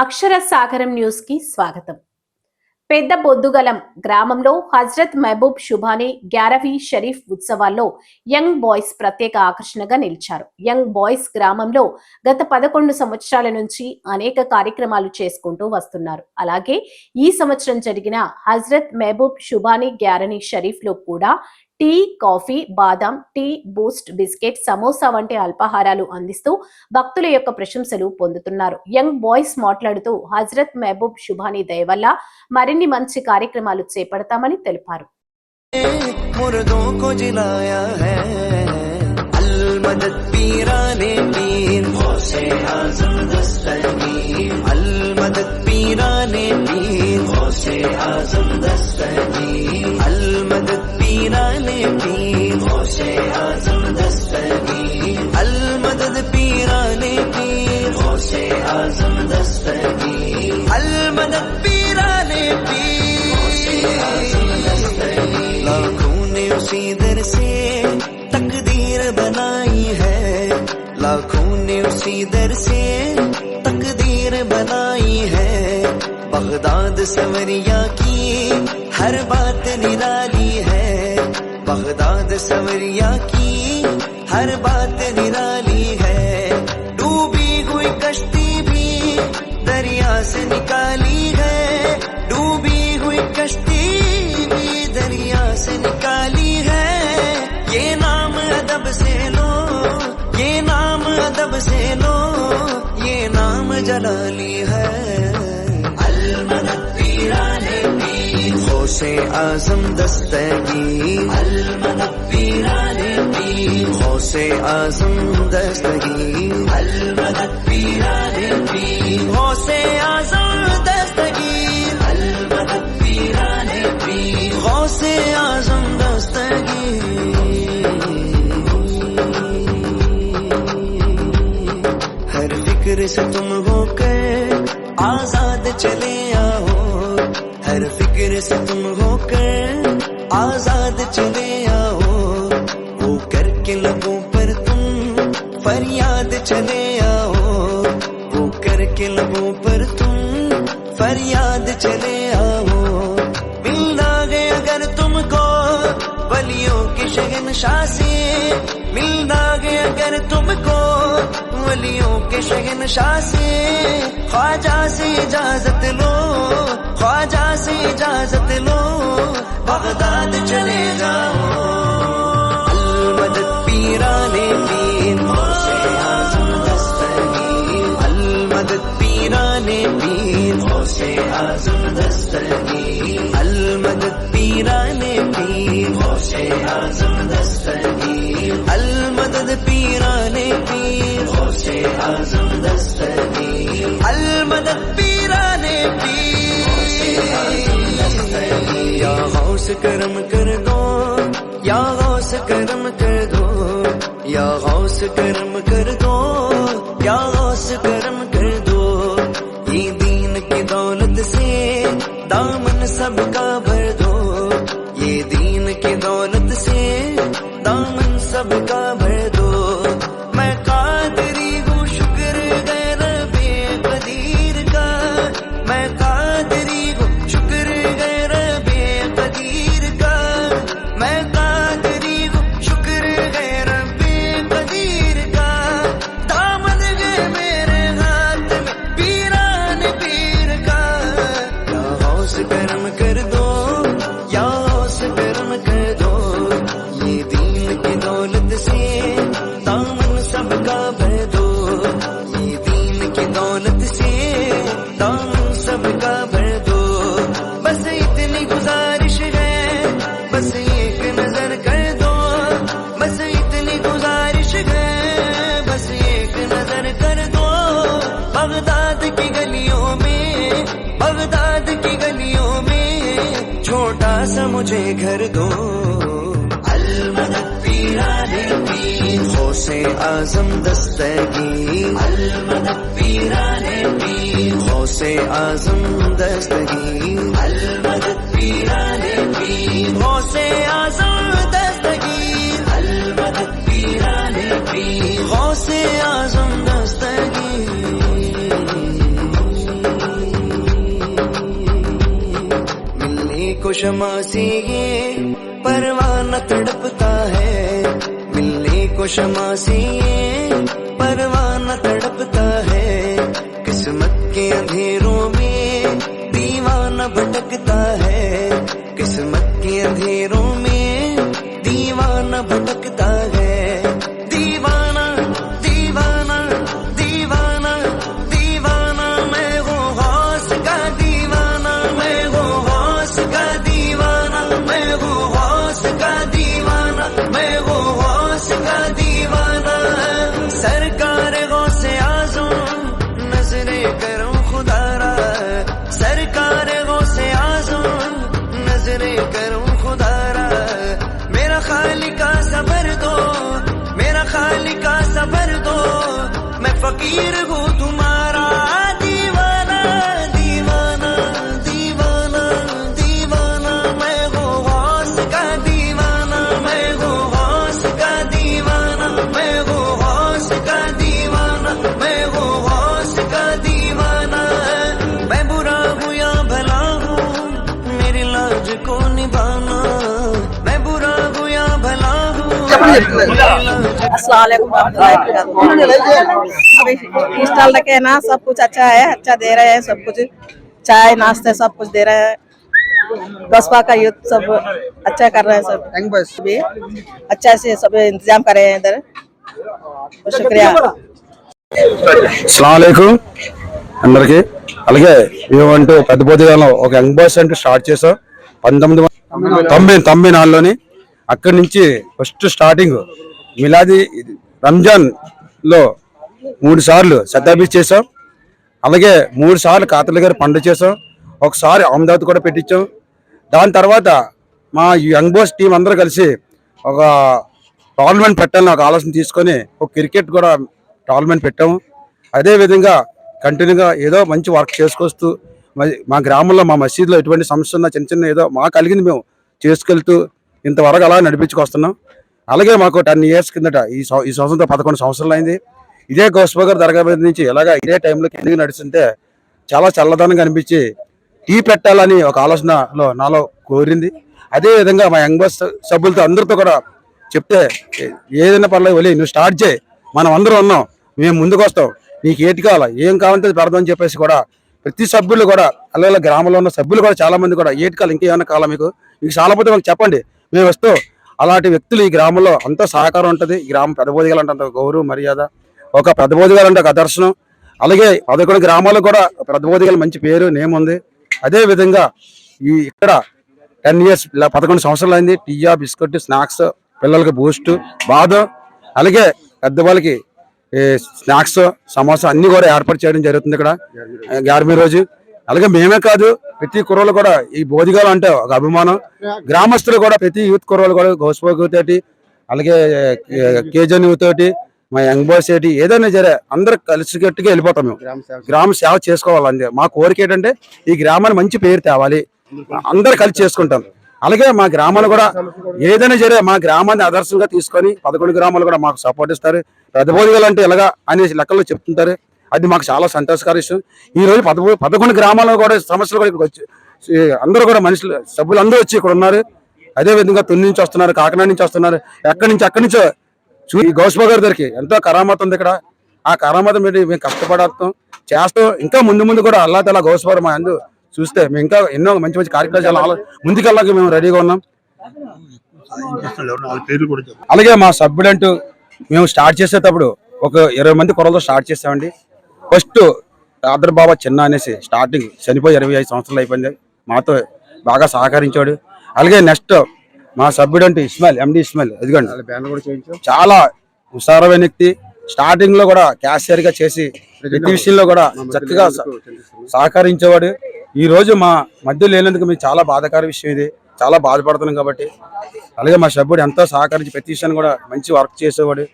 అక్షర సాగరం న్యూస్కి స్వాగతం. పెద్ద బొద్దుగలం గ్రామంలో హజ్రత్ మహబూబ్ షుభానీ గ్యారవీ షరీఫ్ ఉత్సవాల్లో యంగ్ బాయ్స్ ప్రత్యేక ఆకర్షణగా నిలిచారు. యంగ్ బాయ్స్ గ్రామంలో గత పదకొండు సంవత్సరాల నుంచి అనేక కార్యక్రమాలు చేసుకుంటూ వస్తున్నారు. అలాగే ఈ సంవత్సరం జరిగిన హజ్రత్ మహబూబ్ షుభానీ గ్యారనీ షరీఫ్లో కూడా టీ కాఫీ బాదం టీ బూస్ట్ బిస్కెట్ సమోసా వంటి అల్పాహారాలు అందిస్తూ భక్తుల యొక్క ప్రశంసలు పొందుతున్నారు. యంగ్ బాయ్స్ మాట్లాడుతూ హజరత్ మహబూబ్ శుభాని దయ వల్ల మరిన్ని మంచి కార్యక్రమాలు చేపడతామని తెలిపారు. అల్ पीराने पी गोशे आज़म दस्तगी। अलमदद पीराने पी गोशे आज़म दस्तगी। अलमदद पीराने पी लाखों ने उसी दर से तकदीर बनाई है। लाखों ने उसी दर से तकदीर बनाई है। बगदाद समरिया की हर बात ने सवरिया की हर बात निराली है। डूबी हुई कश्ती भी दरिया से निकाली है। डूबी हुई कश्ती भी दरिया से निकाली है। ये नाम अदब से लो, ये नाम अदब से लो, ये नाम जलाली है। से आज़म दस्तगी। से आज़म दस्तगी। से आज़म दस्तगी। से आज़म दस्तगी। हर फ़िक्र से तुम हो गए आज़ाद चले आओ। हर फ़िक्र से तुम होकर आज़ाद चले आओ। वो करके लबों पर तुम फरियाद चले आओ। वो करके लबों पर तुम फरियाद चले आओ। मिलना गए अगर तुमको, वलियों के शहनशाह से मिलना अगर तुमको वलियों के शहनशाह से ख्वाजा से इजाज़त लो, ख्वाजा से इजाज़त लो, बगदाद चले जाओ। अलमदद पीराने पीर गौसे आज़म दस्तगीर। अलमदद पीराने पीर गौसे आज़म दस्तगीर। अलमदद पीराने पीर गौसे आज़म दस्तगीर पीराने पीर या गौस करम कर दो या गौस करम कर दो या गौस करम कर दो मुझे घर दो। से आज़म दस्तगी। से आज़म दस्तगी। से आज़म दस्तगी। से आज़म से ये परवाना तड़पता है। मिलने को ये परवाना तड़पता है। किस्मत के अंधेरों में दीवाना भटकता है। किस्मत के अंधेरों में दीवाना भटकता है। फकीर हूँ तुम्हारा दीवाना दीवाना दीवाना दीवाना। मैं हूँ हौस का दीवाना मैं हूँ हौस का दीवाना मैं हूँ हौस का दीवाना मैं हूँ हौस का दीवाना। मैं बुरा हूँ या भला हूँ मेरी लाज को निभाना। मैं बुरा हूँ या भला हूँ स्टॉल रखे हैं ना सब कुछ अच्छा है अच्छा दे रहे हैं सब कुछ चाय नाश्ते सब कुछ दे रहे हैं बसपा का यूथ सब अच्छा कर रहे हैं सब यंग बॉयस भी अच्छा से सब इंतजाम कर रहे हैं इधर तो शुक्रिया అస్సలం అందరికి అలాగే మేమంటూ పెద్ద పొద్దుగాలం ఒక యంగ్ బాయ్స్ అంటూ స్టార్ట్ చేసాం పంతొమ్మిది వందల తొంభై తొంభై నాలుగులోని అక్కడి నుంచి ఫస్ట్ స్టార్టింగ్ మిలాది రంజాన్లో మూడు సార్లు శతాబ్ది చేసాం అలాగే మూడు సార్లు కాతల గారు పండుగ చేసాం ఒకసారి అహ్మదాబాద్ కూడా పెట్టించాం. దాని తర్వాత మా యంగ్ బాయ్స్ టీం అందరూ కలిసి ఒక టోర్నమెంట్ పెట్టాలని ఒక ఆలోచన తీసుకొని ఒక క్రికెట్ కూడా టోర్నమెంట్ పెట్టాము. అదే విధంగా కంటిన్యూగా ఏదో మంచి వర్క్ చేసుకొస్తూ మరి మా గ్రామంలో మా మసీదులో ఎటువంటి సమస్య ఉన్నా చిన్న చిన్న ఏదో మాకు కలిగింది మేము చేసుకెళ్తూ ఇంతవరకు అలా నడిపించుకొస్తున్నాం. అలాగే మాకు టెన్ ఇయర్స్ కిందట ఈ ఈ సంవత్సరం పదకొండు సంవత్సరాలు అయింది. ఇదే గౌస్బగర్ దర్గా మీద నుంచి ఇలాగ ఇదే టైంలో కిందకి నడుస్తుంటే చాలా చల్లదనంగా అనిపించి టీ పెట్టాలని ఒక ఆలోచనలో నాలో కోరింది. అదే విధంగా మా యంగ్ బస్ సభ్యులతో అందరితో కూడా చెప్తే ఏదైనా పర్లేదు వెళ్ళి నువ్వు స్టార్ట్ చేయి. మనం అందరం ఉన్నాం. మేము ముందుకు వస్తాం. నీకు ఏటి కావాలా? ఏం కావాలంటే పెడదాం అని చెప్పేసి కూడా ప్రతి సభ్యులు కూడా అలాగే గ్రామంలో ఉన్న సభ్యులు కూడా చాలామంది కూడా ఏటి కావాలి? ఇంకేమైనా కావాలా మీకు? మీకు చాలా పోతే మాకు చెప్పండి. మేము వస్తూ. అలాంటి వ్యక్తులు ఈ గ్రామంలో అంత సహకారం ఉంటుంది. ఈ గ్రామం పెద్దబోదిగాలంటే అంత గౌరవ మర్యాద. ఒక పెద్దబోదిగాలంటే ఒక దర్శనం. అలాగే పదకొండు గ్రామాల్లో కూడా పెద్దబోదిగల మంచి పేరు నేమ్ ఉంది. అదే విధంగా ఈ ఇక్కడ టెన్ ఇయర్స్ పదకొండు సంవత్సరాలు అయింది. టీయా బిస్కెట్ స్నాక్స్ పిల్లలకి బూస్ట్ బాదం. అలాగే పెద్దవాళ్ళకి స్నాక్స్ సమోసా అన్ని కూడా ఏర్పాటు చేయడం జరుగుతుంది ఇక్కడ. గ్యార్మీ రోజు. అలాగే మేమే కాదు ప్రతి కుర్రోళ్ళు కూడా ఈ బోధిగాలు అంటే ఒక అభిమానం. గ్రామస్తులు కూడా ప్రతి యూత్ కుర్రోళ్ళు కూడా గౌస్పోగ్ తోటి అలాగే కేజన్ తోటి మా యంగ్ బాయ్స్ ఏంటి ఏదైనా సరే అందరూ కలిసికట్టుగా వెళ్ళిపోతాం మేము. గ్రామ సేవ చేసుకోవాలి అంతే మా కోరిక ఏంటంటే ఈ గ్రామాన్ని మంచి పేరు తేవాలి. అందరు కలిసి చేసుకుంటాం. అలాగే మా గ్రామాలు కూడా ఏదైనా సరే మా గ్రామాన్ని ఆదర్శంగా తీసుకొని పదకొండు గ్రామాలు కూడా మాకు సపోర్ట్ ఇస్తారు. పెద్ద బోధిగలు అంటే ఎలాగా అనేసి లెక్కల్లో చెప్తుంటారు. అది మాకు చాలా సంతోషకర విషయం ఈ రోజు పదకొ పదకొండు గ్రామాల్లో కూడా సమస్యలు కూడా ఇక్కడికి వచ్చి అందరూ కూడా మనుషులు సభ్యులు అందరూ వచ్చి ఇక్కడ ఉన్నారు. అదే విధంగా తుని నుంచి వస్తున్నారు కాకినాడ నుంచి వస్తున్నారు. ఎక్కడి నుంచి అక్కడి నుంచో చూ ఈ గౌస్బా గారి దగ్గరికి ఎంతో కరామత ఉంది ఇక్కడ. ఆ కరామత మీద మేము కష్టపడతాం చేస్తాం. ఇంకా ముందు ముందు కూడా అల్లా తల గౌస్బారు మా అందు చూస్తే మేము ఇంకా ఎన్నో మంచి మంచి కార్యక్రమాలు ముందుకెళ్ళాక మేము రెడీగా ఉన్నాం. అలాగే మా సభ్యుడంటూ మేము స్టార్ట్ చేసేటప్పుడు ఒక ఇరవై మంది కొరలతో స్టార్ట్ చేసామండి. ఫస్ట్ ఆదర్ బాబా చిన్న అనేసి స్టార్టింగ్ చనిపోయి ఇరవై ఐదు సంవత్సరాలు అయిపోయింది. మాతో బాగా సహకరించాడు. అలాగే నెక్స్ట్ మా సభ్యుడంటూ ఇస్మాయిల్ ఎండి ఇస్మాయిల్. ఎదుగండి చాలా హుషారమైన వ్యక్తి. స్టార్టింగ్లో కూడా క్యాషియర్గా చేసి ప్రతి విషయంలో కూడా చక్కగా సహకరించేవాడు. ఈ రోజు మా మధ్య లేనందుకు మీకు చాలా బాధాకర విషయం ఇది. చాలా బాధపడుతున్నాం కాబట్టి. అలాగే మా సభ్యుడు ఎంతో సహకరించి ప్రతి విషయాన్ని కూడా మంచి వర్క్ చేసేవాడు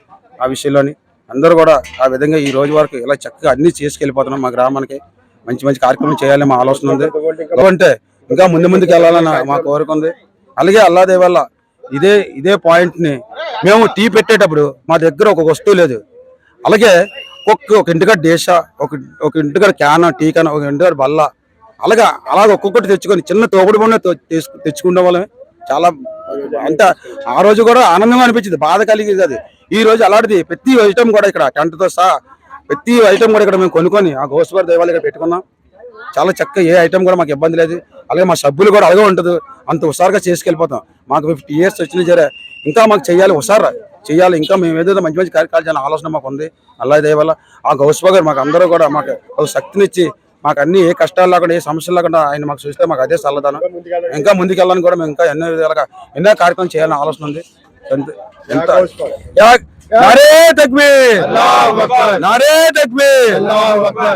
ఆ విషయంలోని. అందరూ కూడా ఆ విధంగా ఈ రోజు వరకు ఇలా చక్కగా అన్ని చేసుకెళ్ళిపోతున్నాం మా గ్రామానికి. మంచి మంచి కార్యక్రమం చేయాలని మా ఆలోచన ఉంది. అంటే ఇంకా ముందు ముందుకు వెళ్ళాలని మా కోరిక ఉంది. అలాగే అల్లాదే వల్ల ఇదే ఇదే పాయింట్ని మేము టీ పెట్టేటప్పుడు మా దగ్గర ఒక వస్తువు లేదు. అలాగే ఒక్క ఒక ఇంటికాడ దేశ ఒక ఒక ఇంటికాడ క్యాన్ టీ క్యాన్ ఒక ఇంటికాడ బల్ల. అలాగా అలాగే ఒక్కొక్కటి తెచ్చుకొని చిన్న తోపుడు బండి తెచ్చుకునే వాళ్ళమే. చాలా అంత ఆ రోజు కూడా ఆనందంగా అనిపించింది. బాధ కలిగేది అది. ఈ రోజు అలాంటిది ప్రతి ఐటమ్ కూడా ఇక్కడ టెంట్తో సహా ప్రతి ఐటమ్ కూడా ఇక్కడ మేము కొనుక్కొని ఆ గోసుగారి దేవాలయం ఇక్కడ పెట్టుకున్నాం. చాలా చక్కగా ఏ ఐటమ్ కూడా మాకు ఇబ్బంది లేదు. అలాగే మా సభ్యులు కూడా అలాగే ఉంటుంది. అంత హుషారుగా చేసుకెళ్ళిపోతాం. మాకు ఫిఫ్టీ ఇయర్స్ వచ్చిన జరే ఇంకా మాకు చేయాలి హుషారు చేయాలి. ఇంకా మేము ఏదైతే మంచి మంచి కార్యక్రమాలు చేయాలని ఆలోచన మాకు ఉంది అల్లా దేవల్ల ఆ గౌస్వా గారు మాకు అందరూ కూడా మాకు శక్తినిచ్చి మాకు అన్ని ఏ కష్టాలు లేకుండా ఏ సమస్యలు లేకుండా ఆయన మాకు చూస్తే మాకు అదే చల్లదానం ఇంకా ముందుకెళ్ళాలని కూడా మేము ఇంకా ఎన్నో విధాలుగా ఎన్నో కార్యక్రమం చేయాలని ఆలోచన ఉంది ఎంత- ఎంత యా- నారే తక్బీర్ నారే తక్బీర్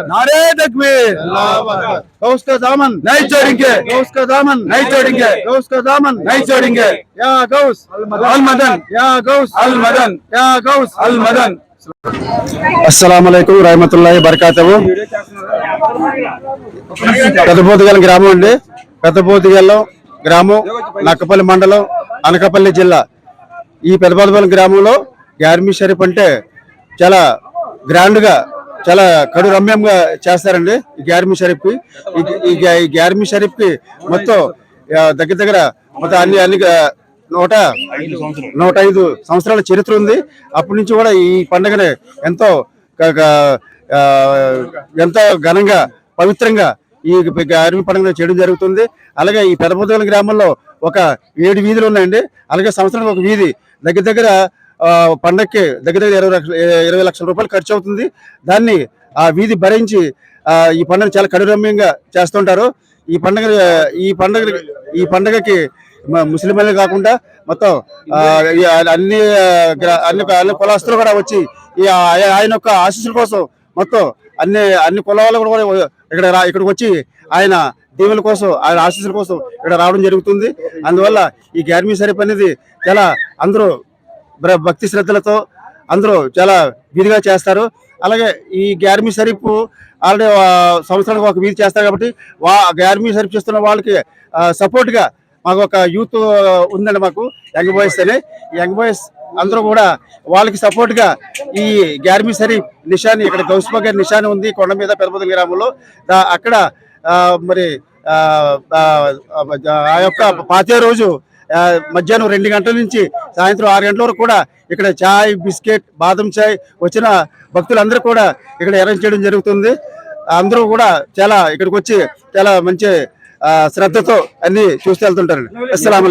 नारे तकबीर गौस का दामन नहीं छोड़ेंगे गौस का दामन नहीं छोड़ेंगे गौस का दामन नहीं छोड़ेंगे या गौस अल मदन या गौस अल मदन या गौस अल मदन అస్సలం రహమతుల్లాహి బరకాతము పెద్దపోతుగల గ్రామం అండి. పెద్దపోతుగల్లో గ్రామం నక్కపల్లి మండలం అనకాపల్లి జిల్లా. ఈ పెద్దపోతుగల గ్రామంలో గార్మీ షరీఫ్ అంటే చాలా గ్రాండ్గా చాలా కడు రమ్యంగా చేస్తారండి ఈ గ్యార్మీ షరీఫ్ ఈ- గ్యార్మీ షరీఫ్కి మొత్తం దగ్గర దగ్గర మొత్తం అన్ని అన్ని నూట నూట ఐదు సంవత్సరాల చరిత్ర ఉంది. అప్పటి నుంచి కూడా ఈ పండుగని ఎంతో ఎంతో ఘనంగా పవిత్రంగా ఈ అరవి పండుగ చేయడం జరుగుతుంది. అలాగే ఈ పెదపొదల గ్రామంలో ఒక ఏడు వీధులు ఉన్నాయండి. అలాగే సంవత్సరానికి ఒక వీధి దగ్గర దగ్గర పండగకి పండక్కి దగ్గర దగ్గర ఇరవై లక్షల ఇరవై లక్షల రూపాయలు ఖర్చు అవుతుంది. దాన్ని ఆ వీధి భరించి ఈ పండుగ చాలా కడురమ్యంగా చేస్తుంటారు. ఈ పండుగ ఈ పండుగ ఈ పండుగకి మ- ముస్లింలే కాకుండా మొత్తం అన్ని అన్ని అన్ని కూడా వచ్చి ఈ ఆయ- ఆయన యొక్క ఆశీస్సుల కోసం మొత్తం అన్ని అన్ని కులాలు కూడా ఇక్కడ రా- ఇక్కడికి వచ్చి ఆయన దీవెల కోసం ఆయన ఆశీస్సుల కోసం ఇక్కడ రావడం జరుగుతుంది. అందువల్ల ఈ గ్యార్మీ షరీఫ్ అనేది చాలా అందరూ భక్తి శ్రద్ధలతో అందరూ చాలా వీధిగా చేస్తారు. అలాగే ఈ గ్యార్మీ సరిపు ఆల్రెడీ సంవత్సరానికి ఒక వీధి చేస్తారు కాబట్టి వా గ్యార్మీ సరిపు చేస్తున్న వాళ్ళకి సపోర్ట్గా మాకు ఒక యూత్ ఉందండి మాకు యంగ్ బాయ్స్ అని. యంగ్ బాయ్స్ అందరూ కూడా వాళ్ళకి సపోర్ట్గా ఈ గ్యార్మీ షరీఫ్ నిషాని ఇక్కడ గౌస్బా నిషాని ఉంది కొండ మీద పెరపతి గ్రామంలో. అక్కడ ఆ, మరి ఆ, ఆ, యొక్క పాతే రోజు మధ్యాహ్నం రెండు గంటల నుంచి సాయంత్రం ఆరు గంటల వరకు కూడా ఇక్కడ చాయ్ బిస్కెట్ బాదం చాయ్ వచ్చిన భక్తులందరూ కూడా ఇక్కడ అరేంజ్ చేయడం జరుగుతుంది. అందరూ కూడా చాలా ఇక్కడికి వచ్చి చాలా మంచి ఆ, శ్రద్ధతో అన్ని చూస్తూ వెళ్తుంటారండి. అస్సలం